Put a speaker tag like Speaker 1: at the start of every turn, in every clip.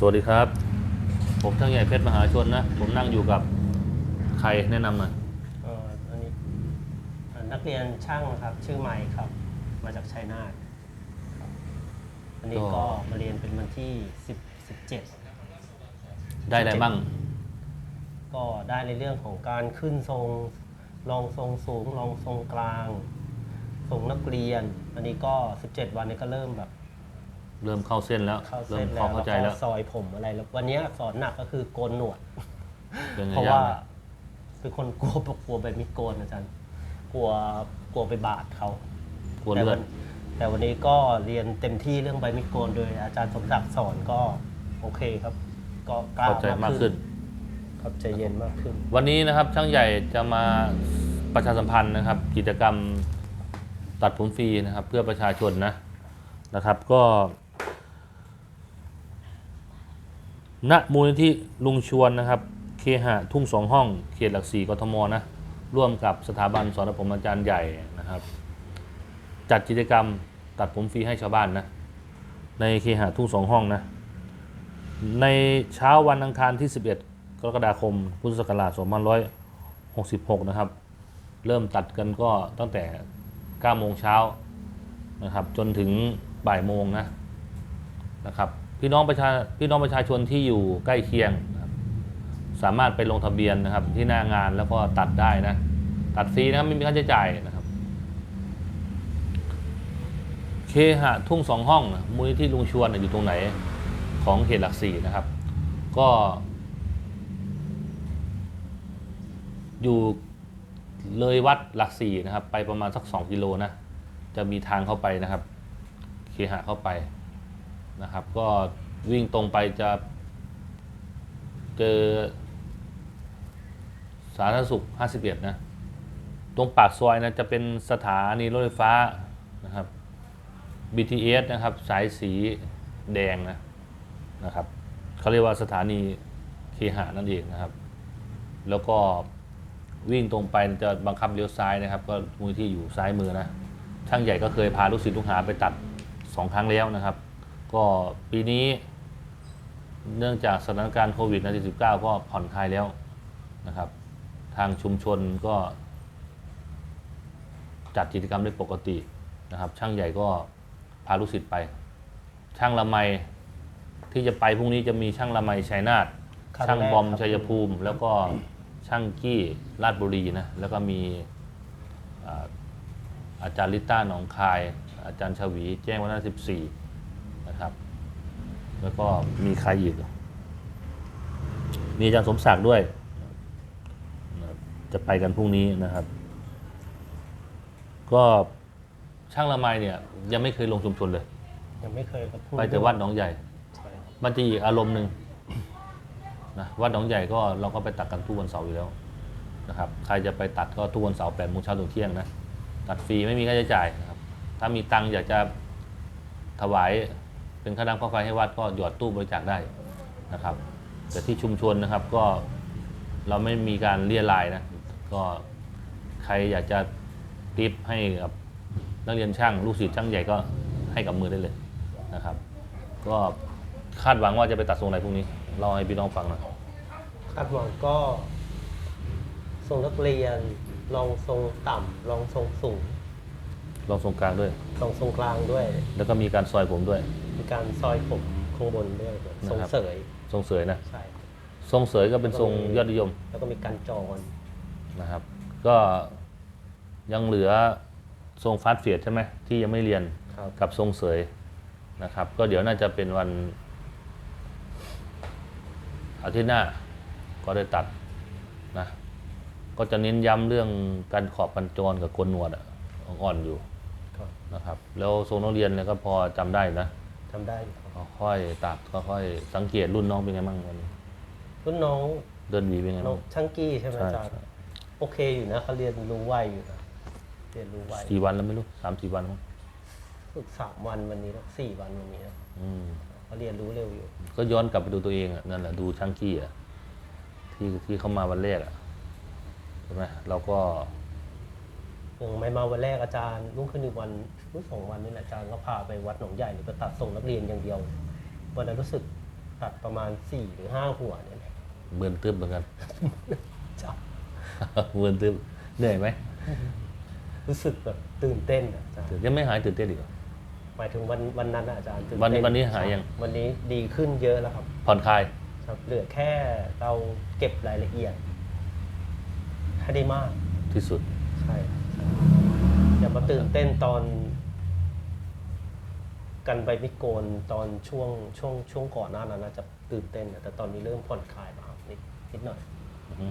Speaker 1: สวัสดีครับ ผมช่างใหญ่เพชรมหาชนนะ ผมนั่งอยู่กับใครแนะนำหน่อย
Speaker 2: เอ่ออันนี้เอ่อนักเรียนช่างครับ ชื่อไมค์ครับ มาจากชัยนาทครับอันนี้ก็มาเรียนเป็นวันที่10 17
Speaker 1: ได้อะไรบ้าง
Speaker 2: ก็ได้ในเรื่องของการขึ้นทรงรองทรงสูงรองทรงกลางทรงนักเรียน อันนี้ก็ 17 วันนี้ก็เริ่มแบบ
Speaker 1: เริ่มเข้าเส้นแล้ว
Speaker 2: เข้า
Speaker 1: เริ่
Speaker 2: เส้
Speaker 1: ม
Speaker 2: น
Speaker 1: พ
Speaker 2: แล้
Speaker 1: อ
Speaker 2: ว
Speaker 1: เข้าใจ
Speaker 2: แล้
Speaker 1: แล้ว
Speaker 2: วก็ซอยผมอะไรแล้ว วันนี้สอนหนักก็คือโกนหนวด
Speaker 1: เป็นไง
Speaker 2: เพราะ
Speaker 1: ย่า
Speaker 2: ว่าง
Speaker 1: อะ
Speaker 2: เป็นคนกลัวกลัวใบมีดโกนอาจารย์กลัวกลัวไปบาดเขา
Speaker 1: กลัวเลือด
Speaker 2: แต่วันแต่วันนี้ก็เรียนเต็มที่เรื่องใบมีดโกนโดยอาจารย์สมศักดิ์สอนก็โอเคครับ ก็กล้า
Speaker 1: เข้าใจมากขึ้น
Speaker 2: ครับใจเย็นมากขึ้น
Speaker 1: วันนี้นะครับช่างใหญ่จะมาประชาสัมพันธ์นะครับ กิจกรรมตัดผมฟรีนะครับ เพื่อประชาชนนะนะครับ ก็ ณมูลนิธิลุงชวนนะครับ เคหะทุ่งสองห้อง เขตหลักสี่กทมนะร่วมกับสถาบันสอนผมอาจารย์ใหญ่นะครับ จัดกิจกรรมตัดผมฟรีให้ชาวบ้านนะ ในเคหะทุ่งสองห้องนะ ในเช้าวันอังคารที่ 11 กรกฎาคม พุทธศักราช2566 นะครับ เริ่มตัดกันก็ตั้งแต่ 9 โมงเช้านะครับ จนถึงบ่ายโมงนะนะครับ พี่น้องประชาพี่น้องประชาชนที่อยู่ใกล้เคียง สามารถไปลงทะเบียนนะครับ ที่หน้างานแล้วก็ตัดได้นะ ตัดฟรีนะครับไม่มีค่าใช้จ่ายนะครับ เคหะทุ่งสองห้องนะมูลนิธิลุงชวนอยู่ตรงไหนของเขตหลักสี่นะครับ ก็ อยู่เลยวัดหลักสี่นะครับ ไปประมาณสักสองกิโลนะ จะมีทางเข้าไปนะครับ เคหะเข้าไป นะครับ ก็วิ่งตรงไปจะเจอสาธารณสุข 51 นะ ตรงปากซอยนะจะเป็นสถานีรถไฟฟ้านะครับ BTS นะครับ สายสีแดงนะนะครับเขาเรียกว่าสถานีเคหะนั่นเองนะครับ แล้วก็วิ่งตรงไปจะบังคับเลี้ยวซ้ายนะครับ ก็มูลที่อยู่ซ้ายมือนะช่างใหญ่ก็เคยพาลูกศิษย์ลูกหาไปตัดสองครั้งแล้วนะครับ ก็ปีนี้เนื่องจากสถานการณ์โควิด 19 ก็ผ่อนคลายแล้วนะครับ ทางชุมชนก็ จัดกิจกรรมได้ปกตินะครับ ช่างใหญ่ก็พาลูกศิษย์ไป ช่างละไมที่จะไปพรุ่งนี้จะมีช่างละไมชัยนาท
Speaker 2: ครั้ง
Speaker 1: ช่าง
Speaker 2: แรก
Speaker 1: บอม
Speaker 2: ครับ
Speaker 1: ชัยภูมิ แล้วก็ช่างกี้ราชบุรีนะแล้วก็มีอ่าอาจารย์ลิต้าหนองคาย อาจารย์ชวี แจ้งวัฒนะ14 นะครับ แล้วก็มีใครอีกอะมีอาจารย์สมศักดิ์ด้วยนะครับจะไปกันพรุ่งนี้นะครับ ก็ช่างละไมเนี่ย ยังไม่เคยลงชุมชนเลย
Speaker 2: ยังไม่เคยครับ
Speaker 1: ไปแต่วัดหนองใหญ่
Speaker 2: ใช่ครับ
Speaker 1: มันจะอีกอารมณ์หนึ่งนะวัดหนองใหญ่ก็เราก็ไปตัดกันทุกวันเสาร์อยู่แล้วนะครับใครจะไปตัดก็ทุกวันเสาร์แปดโมงเช้าถึงเที่ยงนะตัดฟรีไม่มีค่าใช้จ่ายนะครับ ถ้ามีตังค์อยากจะถวาย เป็นค่าน้ำค่าไฟให้วัดก็หยอดตู้บริจาคได้นะครับ แต่ที่ชุมชนนะครับก็เราไม่มีการเรียรายนะก็ใครอยากจะติปให้กับนักเรียนช่าง ลูกศิษย์ช่างใหญ่ก็ให้กับมือได้เลยนะครับ ก็คาดหวังว่าจะไปตัดทรงไหนพรุ่งนี้เล่าให้พี่น้องฟังหน่อย
Speaker 2: คาดหวังก็ทรงนักเรียนรองทรงต่ำรองทรงสูง
Speaker 1: ลองทรงกลางด้วย
Speaker 2: รองทรงกลางด้วย
Speaker 1: แล้วก็มีการซอยผมด้วย
Speaker 2: มีการซอยผมข้างบนด้วยทรง
Speaker 1: นะครับ
Speaker 2: เสย
Speaker 1: ทรงเสยนะ
Speaker 2: ใช่
Speaker 1: ทรงเสยก็เป็นทรงยอดนิยม
Speaker 2: แล้วก็มีการจอน
Speaker 1: นะครับ ก็ยังเหลือทรงฟาสต์เฟียดใช่ไหมที่ยังไม่เรียน
Speaker 2: ครับ
Speaker 1: กับทรงเสยนะครับ ก็เดี๋ยวน่าจะเป็นวันอาทิตย์หน้าก็ได้ตัดนะก็จะเน้นย้ำเรื่องการขอบกันจรกับโกนหนวดอะอ่อนอยู่
Speaker 2: ครับ
Speaker 1: นะครับ แล้วทรงนักเรียนเนี่ยก็พอจำได้นะ
Speaker 2: ทำได้อยู่ครับ
Speaker 1: ค่อยๆตัดค่อยๆสังเกตรุ่นน้องเป็นไงบ้างวันนี้
Speaker 2: รุ่นน้อง
Speaker 1: เดินหวีเป็นไง
Speaker 2: น้อ
Speaker 1: บ้างง
Speaker 2: ช่างกี้ใช่ไหม
Speaker 1: ใช่
Speaker 2: อาจารย์
Speaker 1: ใช่
Speaker 2: โอเคอยู่นะเขาเรียนรู้ไวอยู่นะเรียนรู้ไว
Speaker 1: กี่วันแล้วไม่รู้สามสี่วันมั้ง
Speaker 2: ฝึกสามวันวันนี้แล้วสี่วันวันนี้นะ
Speaker 1: อืม
Speaker 2: เขาเรียนรู้เร็วอยู่
Speaker 1: ก็ย้อนกลับไปดูตัวเองอะนั่นแหละดูช่างกี้อะที่ที่เข้ามาวันแรกอะใช่ไหมเราก็
Speaker 2: อย่างไม่มาวันแรกอาจารย์รุ่งขึ้นอีกวันรุ่งสองวันนี่แหละอาจารย์ก็พาไปวัดหนองใหญ่เลยไปตัดส่งนักเรียนอย่างเดียววันนั้นรู้สึกตัดประมาณ4หรือ5หัวเนี่ยแหละ
Speaker 1: เบือนตึ๊บเหมือนกัน
Speaker 2: จ้ะ
Speaker 1: เบือนตึ๊บเหนื่อยไหม
Speaker 2: รู้สึกแบบตื่นเต้นอะอาจารย์
Speaker 1: ตื่นยังไม่หายตื่นเต้นอีกเหรอ
Speaker 2: หมายถึงวันวันนั้นอะอาจารย์ตื่
Speaker 1: วันนี้
Speaker 2: เต้
Speaker 1: วันนี้หายยัง
Speaker 2: วันนี้ดีขึ้นเยอะแล้วครับ
Speaker 1: ผ่อนคลาย
Speaker 2: ครับ เหลือแค่เราเก็บรายละเอียดให้ได้มาก
Speaker 1: ที่สุด
Speaker 2: ใช่ครับใช่ อย่ามาตื่นเต้นตอน กันใบมิโกนตอนช่วงช่วงช่วงก่อนหน้านั้นน่าจะตื่นเต้นนะแต่ตอนนี้เริ่มผ่อนคลายบ้างนิดนิดหน่อย
Speaker 1: อือฮึ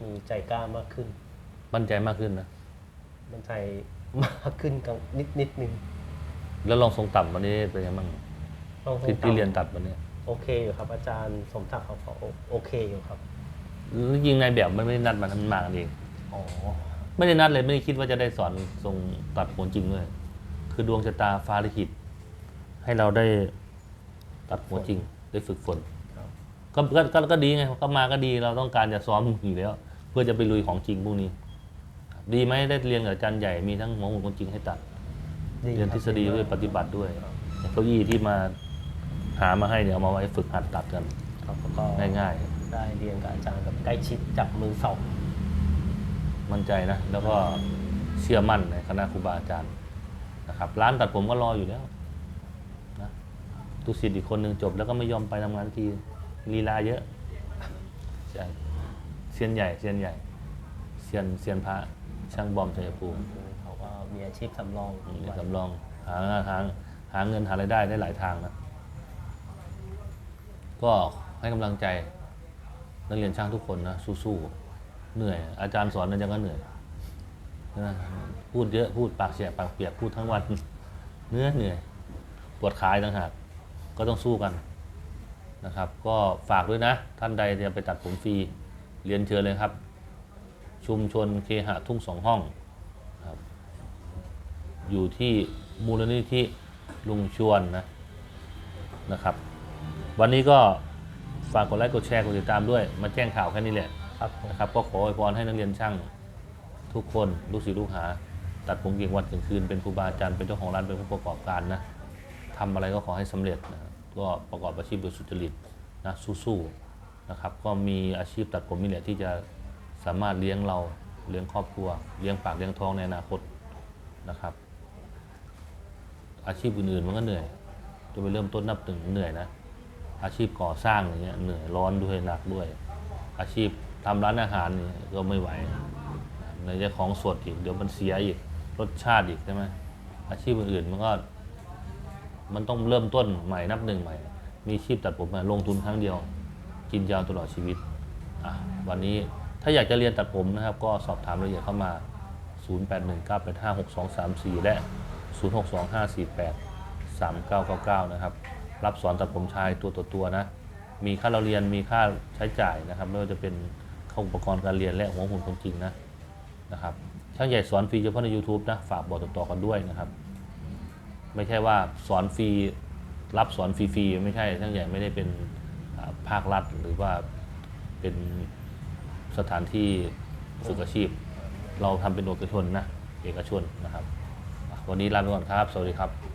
Speaker 2: มีใจกล้ามากขึ้น
Speaker 1: มั่นใจมากขึ้นนะ
Speaker 2: มันใจมากขึ้นกันนิดนิดนึง
Speaker 1: แล้วลองทรงต่ำวันนี้เป็นยังไงบ้าง
Speaker 2: ต้อง
Speaker 1: ที่
Speaker 2: ต้อง
Speaker 1: ที่เรียนตัดวันนี้
Speaker 2: โอเคอยู่ครับ อาจารย์สมศักดิ์เขาก็โอโอเคอยู่ครับ
Speaker 1: แล้วยิงในแบบมันไม่ได้นัดมาทำมากันเอง
Speaker 2: อ๋อ
Speaker 1: ไม่ได้นัดเลยไม่ได้คิดว่าจะได้สอนทรงตัดผลจริงด้วยคือดวงชะตาฟ้าลิขิต ให้เราได้ตัดหัวจริง ได้ฝึกฝน
Speaker 2: ครับ
Speaker 1: ก็ก็ก็ก็ดีไงก็มาก็ดีเราต้องการจะซ้อมอยู่แล้ว เพื่อจะไปลุยของจริงพวกนี้ครับดีไหมได้เรียนกับอาจารย์ใหญ่มีทั้งหัวหมุนคนจริงให้ตัด
Speaker 2: ดี
Speaker 1: เรียน
Speaker 2: ค
Speaker 1: ท
Speaker 2: บ
Speaker 1: ฤษฎีด้วยปฏิบัติด้วยอย่างเก้าอี้ที่มาหามาให้เนี่ยเอามาไว้ฝึกหัดตัดกัน
Speaker 2: ครับแล้วก็
Speaker 1: ง่าย
Speaker 2: ได้เรียนกับอาจารย์แบบใกล้ชิดจับมือสอง
Speaker 1: ๆ มั่นใจนะ แล้วก็เชื่อมั่นในคณะครูบาอาจารย์นะครับ ร้านตัดผมก็รออยู่แล้วนะทุกศิษย์อีกคนหนึ่งจบ แล้วก็ไม่ยอมไปทำงานทีลีลาเยอะใช่เซียนใหญ่เซียนใหญ่เซียนเซียนพระช่างบอมชัยภูมิ
Speaker 2: เขาก็มีอาชีพสำรอง
Speaker 1: มี
Speaker 2: ไว้
Speaker 1: สำรองหาหาหาเงินหารายได้ได้หลายทางนะ ก็ให้กำลังใจนักเรียนช่างทุกคนนะสู้ๆ เหนื่อย อาจารย์สอนนั่นยังก็เหนื่อยนะพูดเยอะพูดปากเสียปากเปียกพูดทั้งวันเนื้อเหนื่อยปวดขาอีกต่างหากก็ต้องสู้กันนะครับ ก็ฝากด้วยนะ ท่านใดจะไปตัดผมฟรีเรียนเชิญเลยครับ ชุมชนเคหะทุ่งสองห้องครับอยู่ที่มูลนิธิลุงชวนนะนะครับ วันนี้ก็ฝากกดไลค์กดแชร์กดติดตามด้วย มาแจ้งข่าวแค่นี้แหละ
Speaker 2: ครับผม
Speaker 1: นะครับก็ขออวยพรให้นักเรียนช่างทุกคนลูกศิษย์ลูกหา ตัดผมเก่งวันเก่งคืนเป็นครูบาอาจารย์เป็นเจ้าของร้านเป็นผู้ประกอบการนะทำอะไรก็ขอให้สำเร็จนะก็ประกอบอาชีพโดยสุจริตนะสู้ๆนะครับก็มีอาชีพตัดผมนี่แหละที่จะสามารถเลี้ยงเราเลี้ยงครอบครัว เลี้ยงปากเลี้ยงท้องในอนาคตนะครับ อาชีพอื่นๆมันก็เหนื่อยจะไปเริ่มต้นนับหนึ่งเหนื่อยนะอาชีพก่อสร้างอย่างเงี้ยเหนื่อยร้อนด้วยหนักด้วย อาชีพ ทำร้านอาหารนี่ก็ไม่ไหวในจะของสดอีกเดี๋ยวมันเสียอีกรสชาติอีกใช่ไหมอาชีพอื่นๆมันก็ มันต้องเริ่มต้นใหม่นับหนึ่งใหม่ มีชีพตัดผมมาลงทุนครั้งเดียว กินยาวตลอดชีวิตอะวันนี้ถ้าอยากจะเรียนตัดผมนะครับ ก็สอบถามรายละเอียดเข้ามา 0819856234 และ 0625483999 นะครับ รับสอนตัดผมชายตัวต่อตัวนะ มีค่าเราเรียนมีค่าใช้จ่ายนะครับไม่ว่าจะเป็น เข้าอุปกรณ์การเรียนและหัวหุ่นคนจริงนะนะครับช่างใหญ่สอนฟรีเฉพาะใน YouTube นะฝากบอกต่อๆกันด้วยนะครับ ไม่ใช่ว่าสอนฟรีรับสอนฟรีๆไม่ใช่ช่างใหญ่ไม่ได้เป็นภาครัฐหรือว่าเป็นสถานที่ฝึกอาชีพ เราทำเป็นเอกชนนะเอกชนนะครับ วันนี้ลาไปก่อนครับ สวัสดีครับ